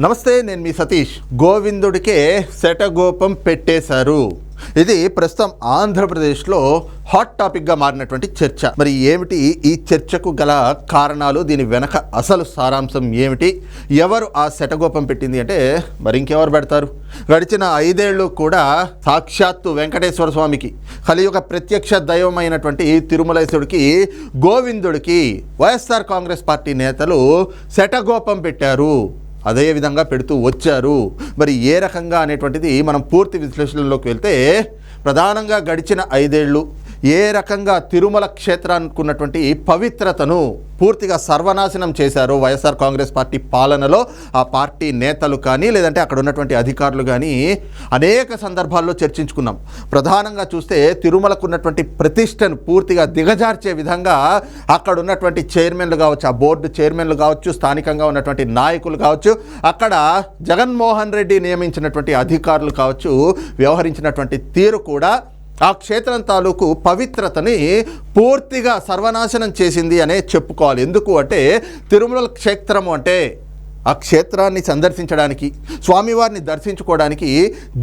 నమస్తే నేను మీ సతీష్. గోవిందుడికే శటగోపం పెట్టేశారు. ఇది ప్రస్తుతం ఆంధ్రప్రదేశ్లో హాట్ టాపిక్గా మారినటువంటి చర్చ. మరి ఏమిటి ఈ చర్చకు గల కారణాలు? దీని వెనక అసలు సారాంశం ఏమిటి? ఎవరు ఆ శటగోపం పెట్టింది అంటే మరి ఇంకెవరు పెడతారు? గడిచిన ఐదేళ్ళు కూడా సాక్షాత్తు వెంకటేశ్వర స్వామికి కలియుగ ప్రత్యక్ష దైవమైనటువంటి తిరుమలేశుడికి గోవిందుడికి వైఎస్ఆర్ కాంగ్రెస్ పార్టీ నేతలు శటగోపం పెట్టారు. అదే విధంగా పెడుతూ వచ్చారు. మరి ఏ రకంగా అనేటువంటిది మనం పూర్తి విశ్లేషణలోకి వెళ్తే ప్రధానంగా గడిచిన ఐదేళ్ళు ఏ రకంగా తిరుమల క్షేత్రానికి ఉన్నటువంటి పవిత్రతను పూర్తిగా సర్వనాశనం చేశారు వైఎస్ఆర్ కాంగ్రెస్ పార్టీ పాలనలో ఆ పార్టీ నేతలు కానీ లేదంటే అక్కడ ఉన్నటువంటి అధికారులు కానీ అనేక సందర్భాల్లో చర్చించుకున్నాం. ప్రధానంగా చూస్తే తిరుమలకు ఉన్నటువంటి ప్రతిష్టను పూర్తిగా దిగజార్చే విధంగా అక్కడ ఉన్నటువంటి చైర్మన్లు కావచ్చు ఆ బోర్డు చైర్మన్లు కావచ్చు స్థానికంగా ఉన్నటువంటి నాయకులు కావచ్చు అక్కడ జగన్మోహన్ రెడ్డి నియమించినటువంటి అధికారులు కావచ్చు వ్యవహరించినటువంటి తీరు కూడా ఆ క్షేత్రం తాలూకు పవిత్రతని పూర్తిగా సర్వనాశనం చేసింది అనే చెప్పుకోవాలి. ఎందుకు అంటే తిరుమల క్షేత్రము అంటే ఆ క్షేత్రాన్ని సందర్శించడానికి స్వామివారిని దర్శించుకోవడానికి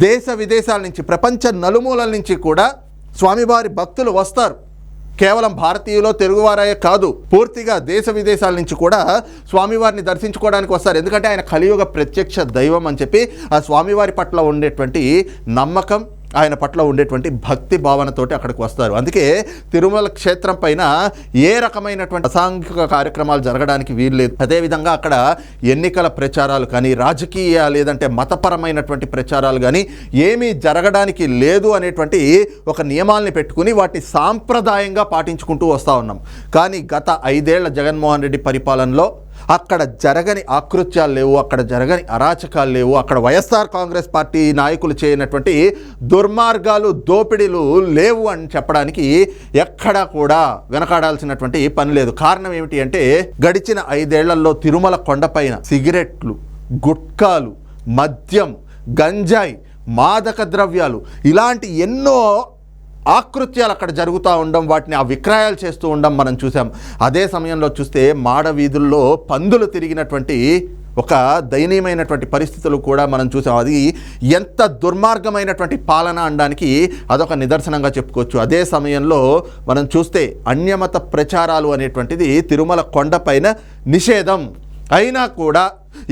దేశ విదేశాల నుంచి ప్రపంచ నలుమూలల నుంచి కూడా స్వామివారి భక్తులు వస్తారు. కేవలం భారతీయులో తెలుగువారే కాదు పూర్తిగా దేశ విదేశాల నుంచి కూడా స్వామివారిని దర్శించుకోవడానికి వస్తారు. ఎందుకంటే ఆయన కలియుగ ప్రత్యక్ష దైవం అని చెప్పి ఆ స్వామివారి పట్ల ఉండేటువంటి నమ్మకం ఆయన పట్ల ఉండేటువంటి భక్తి భావనతోటి అక్కడికి వస్తారు. అందుకే తిరుమల క్షేత్రం పైన ఏ రకమైనటువంటి అసాంఘిక కార్యక్రమాలు జరగడానికి వీల్లేదు అదేవిధంగా అక్కడ ఎన్నికల ప్రచారాలు కానీ రాజకీయ లేదంటే మతపరమైనటువంటి ప్రచారాలు కానీ ఏమీ జరగడానికి లేదు అనేటువంటి ఒక నియమాల్ని పెట్టుకుని వాటిని సాంప్రదాయంగా పాటించుకుంటూ వస్తూ ఉన్నాం. కానీ గత ఐదేళ్ళ జగన్మోహన్ రెడ్డి పరిపాలనలో అక్కడ జరగని ఆకృత్యాలు లేవు అక్కడ జరగని అరాచకాలు లేవు అక్కడ వైఎస్ఆర్ కాంగ్రెస్ పార్టీ నాయకులు చేయనటువంటి దుర్మార్గాలు దోపిడీలు లేవు అని చెప్పడానికి ఎక్కడా కూడా వెనకాడాల్సినటువంటి పని లేదు. కారణం ఏమిటి అంటే గడిచిన ఐదేళ్ళలో తిరుమల కొండపైన సిగరెట్లు గుట్కాలు మద్యం గంజాయి మాదక ద్రవ్యాలు ఇలాంటి ఎన్నో ఆకృత్యాలు అక్కడ జరుగుతూ ఉండడం వాటిని ఆ విక్రయాలు చేస్తూ ఉండడం మనం చూసాం. అదే సమయంలో చూస్తే మాడ వీధుల్లో పందులు తిరిగినటువంటి ఒక దయనీయమైనటువంటి పరిస్థితులు కూడా మనం చూసాం. అది ఎంత దుర్మార్గమైనటువంటి పాలన అనడానికి అదొక నిదర్శనంగా చెప్పుకోవచ్చు. అదే సమయంలో మనం చూస్తే అన్యమత ప్రచారాలు అనేటువంటిది తిరుమల కొండపైన నిషేధం. అయినా కూడా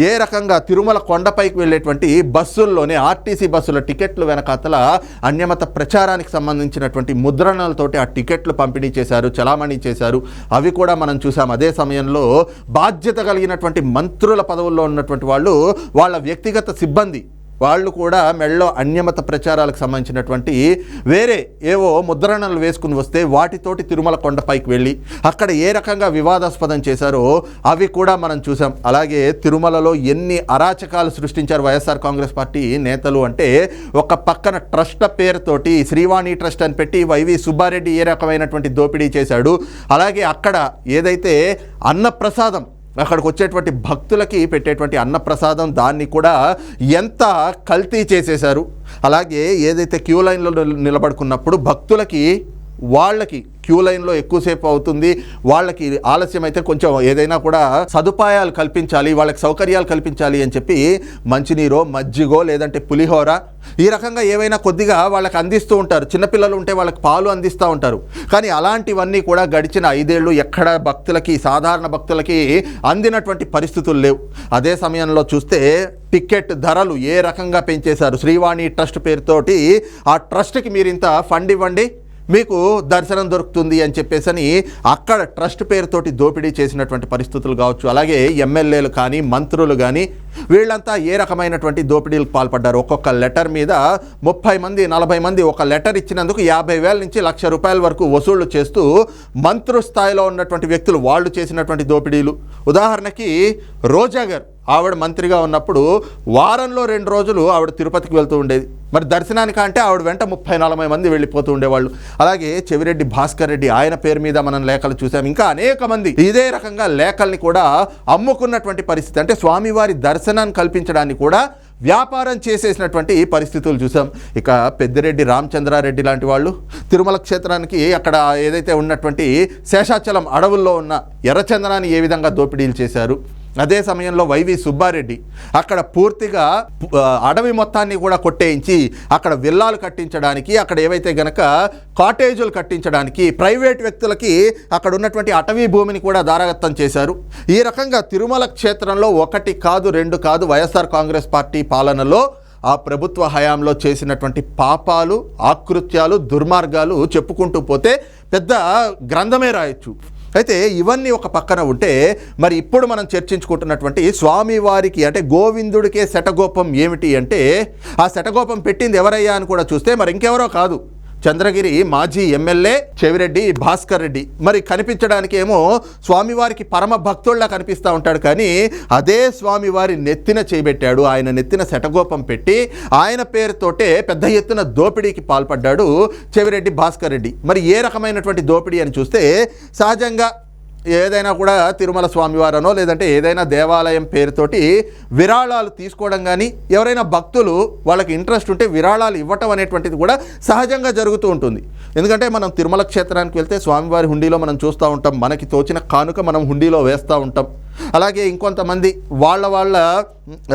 ఏ రకంగా తిరుమల కొండపైకి వెళ్ళేటువంటి బస్సుల్లోనే ఆర్టీసీ బస్సుల టికెట్లు వెనకాతల అన్యమత ప్రచారానికి సంబంధించినటువంటి ముద్రణలతోటి ఆ టికెట్లు పంపిణీ చేశారు చలామణి చేశారు. అవి కూడా మనం చూసాం. అదే సమయంలో బాధ్యత కలిగినటువంటి మంత్రుల పదవుల్లో ఉన్నటువంటి వాళ్ళు వాళ్ళ వ్యక్తిగత సిబ్బంది వాళ్ళు కూడా మెళ్ళలో అన్యమత ప్రచారాలకు సంబంధించినటువంటి వేరే ఏవో ముద్రణలు వేసుకుని వస్తే వాటితోటి తిరుమల కొండపైకి వెళ్ళి అక్కడ ఏ రకంగా వివాదాస్పదం చేశారో అవి కూడా మనం చూసాం. అలాగే తిరుమలలో ఎన్ని అరాచకాలు సృష్టించారు వైఎస్ఆర్ కాంగ్రెస్ పార్టీ నేతలు అంటే ఒక పక్కన ట్రస్ట్ పేరుతోటి శ్రీవాణి ట్రస్ట్ అని పెట్టి వైవి సుబ్బారెడ్డి ఏ రకమైనటువంటి దోపిడీ చేశాడు. అలాగే అక్కడ ఏదైతే అన్నప్రసాదం అక్కడికి వచ్చేటువంటి భక్తులకి పెట్టేటువంటి అన్నప్రసాదం దాన్ని కూడా ఎంత కల్తీ చేసేశారు. అలాగే ఏదైతే క్యూ లైన్లో నిలబడుకున్నప్పుడు భక్తులకి వాళ్ళకి క్యూ లైన్లో ఎక్కువసేపు అవుతుంది. వాళ్ళకి ఆలస్యం అయితే కొంచెం ఏదైనా కూడా సదుపాయాలు కల్పించాలి వాళ్ళకి సౌకర్యాలు కల్పించాలి అని చెప్పి మంచినీరో మజ్జిగో లేదంటే పులిహోర ఈ రకంగా ఏవైనా కొద్దిగా వాళ్ళకి అందిస్తూ ఉంటారు. చిన్నపిల్లలు ఉంటే వాళ్ళకి పాలు అందిస్తూ ఉంటారు. కానీ అలాంటివన్నీ కూడా గడిచిన ఐదేళ్ళు ఎక్కడ భక్తులకి సాధారణ భక్తులకి అందినటువంటి పరిస్థితులు లేవు. అదే సమయంలో చూస్తే టికెట్ ధరలు ఏ రకంగా పెంచేశారు? శ్రీవాణి ట్రస్ట్ పేరుతోటి ఆ ట్రస్ట్కి మీరు ఇంత ఫండ్ ఇవ్వండి. మీకు దర్శనం దొరుకుతుంది అని చెప్పేసి అక్కడ ట్రస్ట్ పేరుతోటి దోపిడీ చేసినటువంటి పరిస్థితులు కావచ్చు. అలాగే ఎమ్మెల్యేలు కానీ మంత్రులు కానీ వీళ్ళంతా ఏ రకమైనటువంటి దోపిడీలకు పాల్పడ్డారు? ఒక్కొక్క లెటర్ మీద ముప్పై మంది నలభై మంది ఒక లెటర్ ఇచ్చినందుకు యాభై వేల నుంచి లక్ష రూపాయల వరకు వసూళ్ళు చేస్తూ మంత్రు స్థాయిలో ఉన్నటువంటి వ్యక్తులు వాళ్ళు చేసినటువంటి దోపిడీలు. ఉదాహరణకి రోజా గారు. ఆవిడ మంత్రిగా ఉన్నప్పుడు వారంలో రెండు రోజులు ఆవిడ తిరుపతికి వెళ్తూ ఉండేది. మరి దర్శనానికి అంటే ఆవిడ వెంట ముప్పై నలభై మంది వెళ్ళిపోతూ ఉండేవాళ్ళు. అలాగే చెవిరెడ్డి భాస్కర్ రెడ్డి ఆయన పేరు మీద మనం లేఖలు చూసాం. ఇంకా అనేక మంది ఇదే రకంగా లేఖల్ని కూడా అమ్ముకున్నటువంటి పరిస్థితి. అంటే స్వామివారి దర్శనాన్ని కల్పించడానికి కూడా వ్యాపారం చేసేసినటువంటి పరిస్థితులు చూసాం. ఇక పెద్దిరెడ్డి రామచంద్రారెడ్డి లాంటి వాళ్ళు తిరుమల క్షేత్రానికి అక్కడ ఏదైతే ఉన్నటువంటి శేషాచలం అడవుల్లో ఉన్న ఎర్రచందనాన్ని ఏ విధంగా దోపిడీలు చేశారు? అదే సమయంలో వైవి సుబ్బారెడ్డి అక్కడ పూర్తిగా అడవి మొత్తాన్ని కూడా కొట్టేయించి అక్కడ విల్లాలు కట్టించడానికి అక్కడ ఏవైతే గనక కాటేజులు కట్టించడానికి ప్రైవేట్ వ్యక్తులకి అక్కడ ఉన్నటువంటి అటవీ భూమిని కూడా దారాగత్తం చేశారు. ఈ రకంగా తిరుమల క్షేత్రంలో ఒకటి కాదు రెండు కాదు వైఎస్ఆర్ కాంగ్రెస్ పార్టీ పాలనలో ఆ ప్రభుత్వ హయాంలో చేసినటువంటి పాపాలు ఆకృత్యాలు దుర్మార్గాలు చెప్పుకుంటూ పోతే పెద్ద గ్రంథమే రాయొచ్చు. అయితే ఇవన్నీ ఒక పక్కన ఉంటే మరి ఇప్పుడు మనం చర్చించుకుంటున్నటువంటి స్వామివారికి అంటే గోవిందుడికే శటగోపం ఏమిటి అంటే ఆ శటగోపం పెట్టింది ఎవరయ్యా అని కూడా చూస్తే మరి ఇంకెవరో కాదు. చంద్రగిరి మాజీ ఎమ్మెల్యే చెవిరెడ్డి భాస్కర్ రెడ్డి. మరి కనిపించడానికి ఏమో స్వామివారికి పరమ భక్తుల్లా కనిపిస్తూ ఉంటాడు కానీ అదే స్వామివారి నెత్తిన చేయబెట్టాడు ఆయన నెత్తిన శటగోపం పెట్టి ఆయన పేరుతోటే పెద్ద ఎత్తున దోపిడీకి పాల్పడ్డాడు చెవిరెడ్డి భాస్కర్ రెడ్డి. మరి ఏ రకమైనటువంటి దోపిడీ అని చూస్తే సహజంగా ఏదైనా కూడా తిరుమల స్వామివారనో లేదంటే ఏదైనా దేవాలయం పేరుతోటి విరాళాలు తీసుకోవడం కానీ ఎవరైనా భక్తులు వాళ్ళకి ఇంట్రెస్ట్ ఉంటే విరాళాలు ఇవ్వటం అనేటువంటిది కూడా సహజంగా జరుగుతూ ఉంటుంది. ఎందుకంటే మనం తిరుమల క్షేత్రానికి వెళ్తే స్వామివారి హుండీలో మనం చూస్తూ ఉంటాం మనకి తోచిన కానుక మనం హుండీలో వేస్తూ ఉంటాం. అలాగే ఇంకొంతమంది వాళ్ళ వాళ్ళ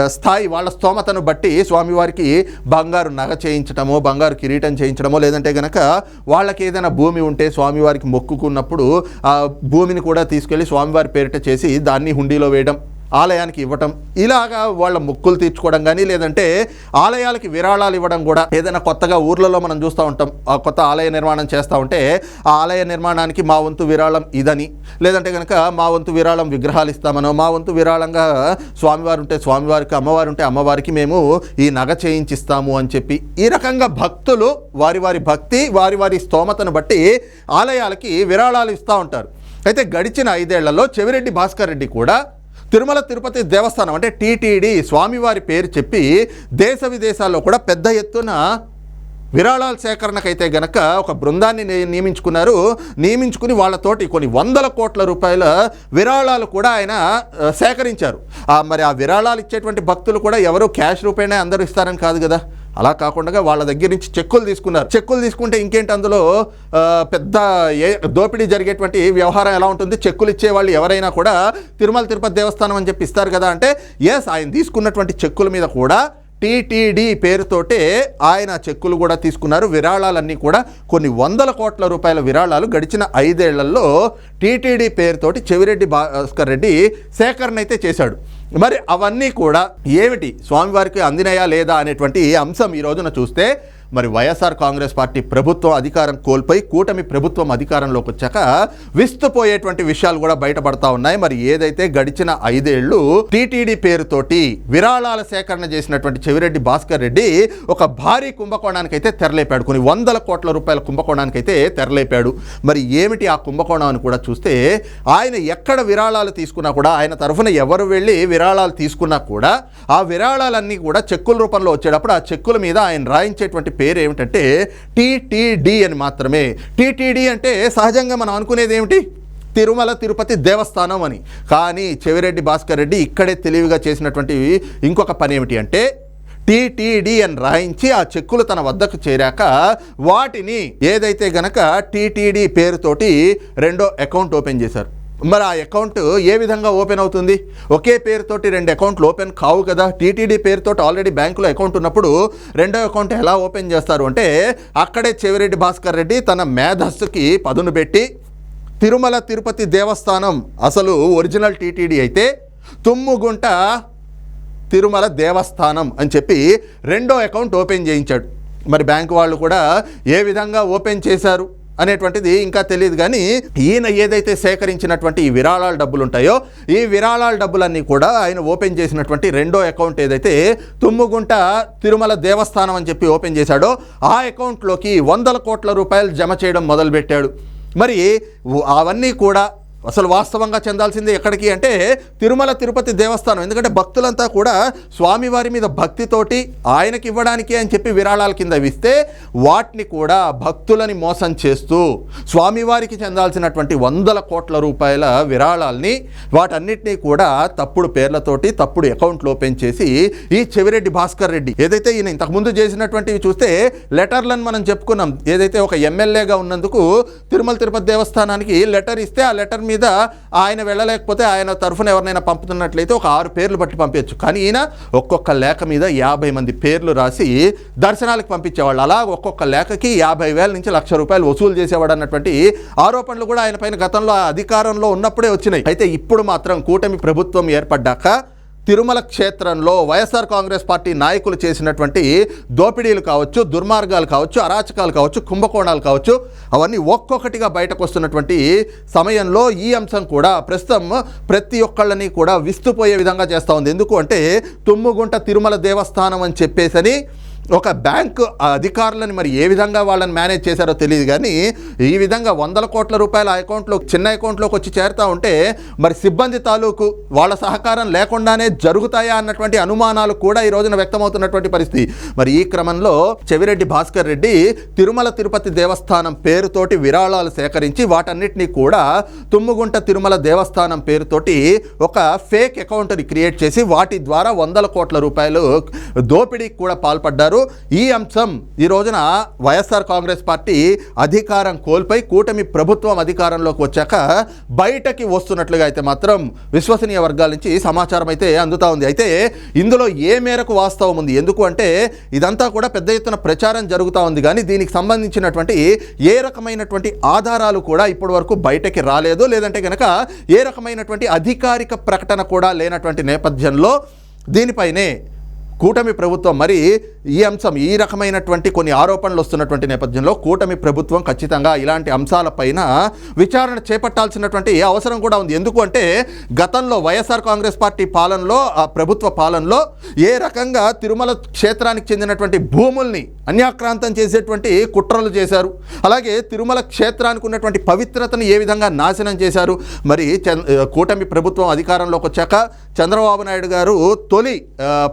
స్థాయి వాళ్ళ స్తోమతను బట్టి స్వామివారికి బంగారు నగ చేయించడమో బంగారు కిరీటం చేయించడమో లేదంటే గనక వాళ్ళకి ఏదైనా భూమి ఉంటే స్వామివారికి మొక్కుకున్నప్పుడు ఆ భూమిని కూడా తీసుకెళ్ళి స్వామివారి పేరిట చేసి దాన్ని హుండీలో వేయడం ఆలయానికి ఇవ్వటం. ఇలాగా వాళ్ళ మొక్కులు తీర్చుకోవడం కానీ లేదంటే ఆలయాలకి విరాళాలు ఇవ్వడం కూడా ఏదైనా కొత్తగా ఊర్లలో మనం చూస్తూ ఉంటాం. ఆ కొత్త ఆలయ నిర్మాణం చేస్తూ ఉంటే ఆ ఆలయ నిర్మాణానికి మా వంతు విరాళం ఇదని. లేదంటే కనుక మా వంతు విరాళం విగ్రహాలు ఇస్తామనో మా వంతు విరాళంగా స్వామివారు ఉంటే స్వామివారికి అమ్మవారు ఉంటే అమ్మవారికి మేము ఈ నగ చేయించిస్తాము అని చెప్పి. ఈ రకంగా భక్తులు వారి వారి భక్తి వారి వారి స్తోమతను బట్టి ఆలయాలకి విరాళాలు ఇస్తూ ఉంటారు. అయితే గడిచిన ఐదేళ్ళలో చెవిరెడ్డి భాస్కర్ రెడ్డి కూడా తిరుమల తిరుపతి దేవస్థానం అంటే టీటీడీ స్వామివారి పేరు చెప్పి దేశ విదేశాల్లో కూడా పెద్ద ఎత్తున విరాళాల సేకరణకైతే గనక ఒక బృందాన్ని నియమించుకున్నారు. నియమించుకుని వాళ్ళతోటి కొన్ని వందల కోట్ల రూపాయల విరాళాలు కూడా ఆయన సేకరించారు. ఆ, మరి ఆ విరాళాలు ఇచ్చేటువంటి భక్తులు కూడా ఎవరు క్యాష్ రూపేనే అందరూ ఇస్తారని కాదు కదా? అలా కాకుండా వాళ్ళ దగ్గర నుంచి చెక్కులు తీసుకున్నారు. చెక్కులు తీసుకుంటే ఇంకేంటి అందులో పెద్ద ఏ దోపిడీ జరిగేటువంటి వ్యవహారం ఎలా ఉంటుంది? చెక్కులు ఇచ్చే వాళ్ళు ఎవరైనా కూడా తిరుమల తిరుపతి దేవస్థానం అని చెప్పి ఇస్తారు కదా అంటే ఎస్ ఆయన తీసుకున్నటువంటి చెక్కుల మీద కూడా టీటీడీ పేరుతోటే ఆయన చెక్కులు కూడా తీసుకున్నారు. విరాళాలన్నీ కూడా కొన్ని వందల కోట్ల రూపాయల విరాళాలు గడిచిన ఐదేళ్ళలో టీటీడీ పేరుతోటి చెవిరెడ్డి భాస్కర్ రెడ్డి సేకరణ అయితే చేశాడు. మరి అవన్నీ కూడా ఏమిటి? స్వామివారికి అందినయా లేదా అనేటువంటి అంశం ఈ రోజున చూస్తే మరి వైఎస్ఆర్ కాంగ్రెస్ పార్టీ ప్రభుత్వం అధికారం కోల్పోయి కూటమి ప్రభుత్వం అధికారంలోకి వచ్చాక విస్తుపోయేటువంటి విషయాలు కూడా బయటపడతా ఉన్నాయి. మరి ఏదైతే గడిచిన ఐదేళ్ళు టీటీడీ పేరుతోటి విరాళాల సేకరణ చేసినటువంటి చెవిరెడ్డి భాస్కర్ రెడ్డి ఒక భారీ కుంభకోణానికి అయితే తెరలేపాడు. కొన్ని వందల కోట్ల రూపాయల కుంభకోణానికి అయితే తెరలేపాడు. మరి ఏమిటి ఆ కుంభకోణం అని కూడా చూస్తే ఆయన ఎక్కడ విరాళాలు తీసుకున్నా కూడా ఆయన తరఫున ఎవరు వెళ్ళి విరాళాలు తీసుకున్నా కూడా ఆ విరాళాలన్నీ కూడా చెక్కుల రూపంలో వచ్చేటప్పుడు ఆ చెక్కుల మీద ఆయన రాయించేటువంటి పేరు ఏమిటంటే టీటీడీ అని మాత్రమే. టీటీడీ అంటే సహజంగా మనం అనుకునేది ఏమిటి? తిరుమల తిరుపతి దేవస్థానం అని. కానీ చెవిరెడ్డి భాస్కర్ రెడ్డి ఇక్కడే తెలివిగా చేసినటువంటి ఇంకొక పని ఏమిటి అంటే టీటీడీ అని రాయించి ఆ చెక్కులు తన వద్దకు చేరాక వాటిని ఏదైతే గనక టీటీడీ పేరుతోటి రెండో అకౌంట్ ఓపెన్ చేశారు. మరి ఆ అకౌంట్ ఏ విధంగా ఓపెన్ అవుతుంది? ఒకే పేరుతోటి రెండు అకౌంట్లు ఓపెన్ కావు కదా. టీటీడీ పేరుతోటి ఆల్రెడీ బ్యాంకులో అకౌంట్ ఉన్నప్పుడు రెండో అకౌంట్ ఎలా ఓపెన్ చేస్తారు అంటే అక్కడే చెవిరెడ్డి భాస్కర్ రెడ్డి తన మేధస్సుకి పదును పెట్టి తిరుమల తిరుపతి దేవస్థానం అసలు ఒరిజినల్ టీటీడీ అయితే తుమ్ముగుంట తిరుమల దేవస్థానం అని చెప్పి రెండో అకౌంట్ ఓపెన్ చేయించాడు. మరి బ్యాంకు వాళ్ళు కూడా ఏ విధంగా ఓపెన్ చేశారు? అనేటువంటిది ఇంకా తెలియదు కానీ ఈయన ఏదైతే సేకరించినటువంటి ఈ విరాళాల డబ్బులు ఉంటాయో ఈ విరాళాల డబ్బులన్నీ కూడా ఆయన ఓపెన్ చేసినటువంటి రెండో అకౌంట్ ఏదైతే తుమ్ముగుంట తిరుమల దేవస్థానం అని చెప్పి ఓపెన్ చేశాడో ఆ అకౌంట్లోకి వందల కోట్ల రూపాయలు జమ చేయడం మొదలుపెట్టాడు. మరి అవన్నీ కూడా అసలు వాస్తవంగా చెందాల్సింది ఎక్కడికి అంటే తిరుమల తిరుపతి దేవస్థానం. ఎందుకంటే భక్తులంతా కూడా స్వామివారి మీద భక్తితోటి ఆయనకి ఇవ్వడానికి అని చెప్పి విరాళాల కింద ఇస్తే వాటిని కూడా భక్తులని మోసం చేస్తూ స్వామివారికి చెందాల్సినటువంటి వందల కోట్ల రూపాయల విరాళాల్ని వాటన్నిటినీ కూడా తప్పుడు పేర్లతోటి తప్పుడు అకౌంట్లు ఓపెన్ చేసి ఈ చెవిరెడ్డి భాస్కర్ రెడ్డి ఏదైతే ఈయన ఇంతకుముందు చేసినటువంటివి చూస్తే లెటర్లను మనం చెప్పుకున్నాం. ఏదైతే ఒక ఎమ్మెల్యేగా ఉన్నందుకు తిరుమల తిరుపతి దేవస్థానానికి లెటర్ ఇస్తే ఆ లెటర్ మీద మీద ఆయన వెళ్ళలేకపోతే ఆయన తరఫున ఎవరినైనా పంపుతున్నట్లయితే ఒక ఆరు పేర్లు బట్టి పంపించచ్చు కానీ ఈయన ఒక్కొక్క లేఖ మీద యాభై మంది పేర్లు రాసి దర్శనాలకు పంపించేవాళ్ళు. అలా ఒక్కొక్క లేఖకి యాభై వేల నుంచి లక్ష రూపాయలు వసూలు చేసేవాడు అన్నటువంటి ఆరోపణలు కూడా ఆయన పైన గతంలో అధికారంలో ఉన్నప్పుడే వచ్చినాయి. అయితే ఇప్పుడు మాత్రం కూటమి ప్రభుత్వం ఏర్పడ్డాక తిరుమల క్షేత్రంలో వైఎస్ఆర్ కాంగ్రెస్ పార్టీ నాయకులు చేసినటువంటి దోపిడీలు కావచ్చు దుర్మార్గాలు కావచ్చు అరాచకాలు కావచ్చు కుంభకోణాలు కావచ్చు అవన్నీ ఒక్కొక్కటిగా బయటకు వస్తున్నటువంటి సమయంలో ఈ అంశం కూడా ప్రస్తుతం ప్రతి ఒక్కళ్ళని కూడా విస్తుపోయే విధంగా చేస్తూ ఉంది. ఎందుకు అంటే తుమ్ముగుంట తిరుమల దేవస్థానం అని చెప్పేసని ఒక బ్యాంకు అధికారులను మరి ఏ విధంగా వాళ్ళని మేనేజ్ చేశారో తెలియదు కానీ ఈ విధంగా వందల కోట్ల రూపాయల అకౌంట్లో చిన్న అకౌంట్లోకి వచ్చి చేరుతూ ఉంటే మరి సిబ్బంది తాలూకు వాళ్ళ సహకారం లేకుండానే జరుగుతాయా అన్నటువంటి అనుమానాలు కూడా ఈ రోజున వ్యక్తమవుతున్నటువంటి పరిస్థితి. మరి ఈ క్రమంలో చెవిరెడ్డి భాస్కర్ రెడ్డి తిరుమల తిరుపతి దేవస్థానం పేరుతోటి విరాళాలు సేకరించి వాటన్నిటినీ కూడా తుమ్ముగుంట తిరుమల దేవస్థానం పేరుతోటి ఒక ఫేక్ అకౌంట్ని క్రియేట్ చేసి వాటి ద్వారా వందల కోట్ల రూపాయలు దోపిడీకి కూడా పాల్పడ్డారు. ఈ అంశం ఈ రోజున వైఎస్ఆర్ కాంగ్రెస్ పార్టీ అధికారం కోల్పోయి కూటమి ప్రభుత్వం అధికారంలోకి వచ్చాక బయటకి వస్తున్నట్లుగా అయితే మాత్రం విశ్వసనీయ వర్గాల నుంచి సమాచారం అయితే అందుతూ ఉంది. అయితే ఇందులో ఏ మేరకు వాస్తవం ఉంది? ఎందుకు అంటే ఇదంతా కూడా పెద్ద ఎత్తున ప్రచారం జరుగుతూ ఉంది. కానీ దీనికి సంబంధించినటువంటి ఏ రకమైనటువంటి ఆధారాలు కూడా ఇప్పటి వరకు బయటకి రాలేదు. లేదంటే కనుక ఏ రకమైనటువంటి అధికారిక ప్రకటన కూడా లేనటువంటి నేపథ్యంలో దీనిపైనే కూటమి ప్రభుత్వం మరి ఈ అంశం ఈ రకమైనటువంటి కొన్ని ఆరోపణలు వస్తున్నటువంటి నేపథ్యంలో కూటమి ప్రభుత్వం ఖచ్చితంగా ఇలాంటి అంశాలపైన విచారణ చేపట్టాల్సినటువంటి అవసరం కూడా ఉంది. ఎందుకు అంటే గతంలో వైఎస్ఆర్ కాంగ్రెస్ పార్టీ పాలనలో ఆ ప్రభుత్వ పాలనలో ఏ రకంగా తిరుమల క్షేత్రానికి చెందినటువంటి భూముల్ని అన్యాక్రాంతం చేసేటువంటి కుట్రలు చేశారు. అలాగే తిరుమల క్షేత్రానికి ఉన్నటువంటి పవిత్రతను ఏ విధంగా నాశనం చేశారు. మరి కూటమి ప్రభుత్వం అధికారంలోకి వచ్చాక చంద్రబాబు నాయుడు గారు తొలి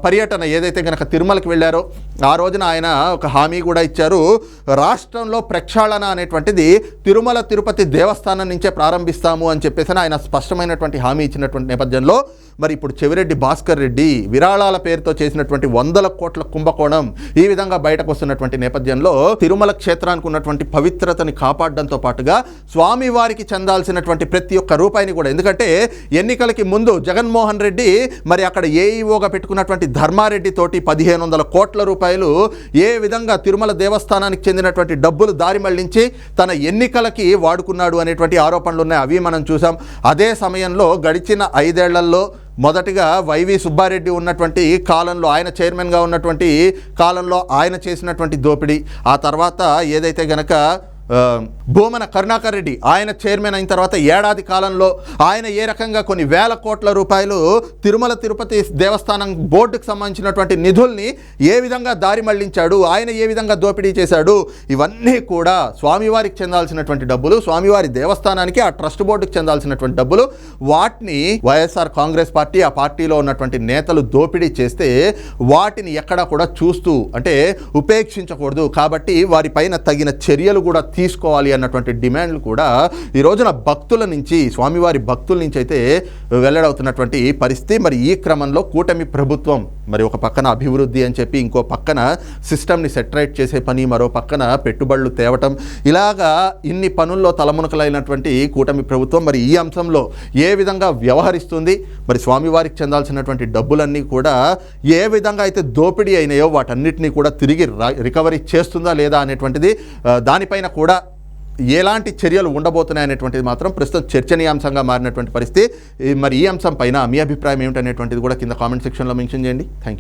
పర్యటన ఏదైతే కనుక తిరుమలకి వెళ్ళారో ఆ రోజున ఆయన ఒక హామీ కూడా ఇచ్చారు. రాష్ట్రంలో ప్రక్షాళన అనేటువంటిది తిరుమల తిరుపతి దేవస్థానం నుంచే ప్రారంభిస్తాము అని చెప్పేసి ఆయన స్పష్టమైనటువంటి హామీ ఇచ్చినటువంటి నేపథ్యంలో మరి ఇప్పుడు చెవిరెడ్డి భాస్కర్ రెడ్డి విరాళాల పేరుతో చేసినటువంటి వందల కోట్ల కుంభకోణం ఈ విధంగా బయటకు వస్తున్నటువంటి నేపథ్యంలో తిరుమల క్షేత్రానికి ఉన్నటువంటి పవిత్రతని కాపాడడంతో పాటుగా స్వామివారికి చెందాల్సినటువంటి ప్రతి ఒక్క రూపాయిని కూడా. ఎందుకంటే ఎన్నికలకి ముందు జగన్మోహన్ రెడ్డి మరి అక్కడ ఏఈఓగా పెట్టుకున్నటువంటి ధర్మారెడ్డి తోటి పదిహేను వందల కోట్ల రూపాయలు ఏ విధంగా తిరుమల దేవస్థానానికి చెందినటువంటి డబ్బులు దారి మళ్ళించి తన ఎన్నికలకి వాడుకున్నాడు అనేటువంటి ఆరోపణలు ఉన్నాయి అవి మనం చూసాం. అదే సమయంలో గడిచిన ఐదేళ్ళలో మొదటిగా వైవి సుబ్బారెడ్డి ఉన్నటువంటి కాలంలో ఆయన చైర్మన్గా ఉన్నటువంటి కాలంలో ఆయన చేసినటువంటి దోపిడీ. ఆ తర్వాత ఏదైతే గనక భూమన కరుణాకర్ రెడ్డి ఆయన చైర్మన్ అయిన తర్వాత ఏడాది కాలంలో ఆయన ఏ రకంగా కొన్ని వేల కోట్ల రూపాయలు తిరుమల తిరుపతి దేవస్థానం బోర్డుకు సంబంధించినటువంటి నిధుల్ని ఏ విధంగా దారి మళ్ళించాడు ఆయన ఏ విధంగా దోపిడీ చేశాడు ఇవన్నీ కూడా స్వామివారికి చెందాల్సినటువంటి డబ్బులు స్వామివారి దేవస్థానానికి ఆ ట్రస్ట్ బోర్డుకి చెందాల్సినటువంటి డబ్బులు వాటిని వైఎస్ఆర్ కాంగ్రెస్ పార్టీ ఆ పార్టీలో ఉన్నటువంటి నేతలు దోపిడీ చేస్తే వాటిని ఎక్కడా కూడా చూస్తూ అంటే ఉపేక్షించకూడదు. కాబట్టి వారిపైన తగిన చర్యలు కూడా తీసుకోవాలి అన్నటువంటి డిమాండ్లు కూడా ఈ రోజున భక్తుల నుంచి స్వామివారి భక్తుల నుంచి అయితే వెల్లడవుతున్నటువంటి పరిస్థితి. మరి ఈ క్రమంలో కూటమి ప్రభుత్వం మరి ఒక పక్కన అభివృద్ధి అని చెప్పి ఇంకో పక్కన సిస్టమ్ని సెటరేట్ చేసే పని మరో పక్కన పెట్టుబడులు తేవటం. ఇలాగా ఇన్ని పనుల్లో తలమునకలైనటువంటి కూటమి ప్రభుత్వం మరి ఈ అంశంలో ఏ విధంగా వ్యవహరిస్తుంది? మరి స్వామివారికి చెందాల్సినటువంటి డబ్బులన్నీ కూడా ఏ విధంగా అయితే దోపిడీ అయినాయో వాటన్నిటినీ కూడా తిరిగి రికవరీ చేస్తుందా లేదా అనేటువంటిది దానిపైన కూడా ఎలాంటి చర్యలు ఉండబోతున్నాయి అనేటువంటిది మాత్రం ప్రస్తుతం చర్చనీయాంశంగా మారినటువంటి పరిస్థితి. మరి ఈ అంశం పైన మీ అభిప్రాయం ఏమిటనేటువంటిది కూడా కింద కామెంట్ సెక్షన్లో మెన్షన్ చేయండి. Thank you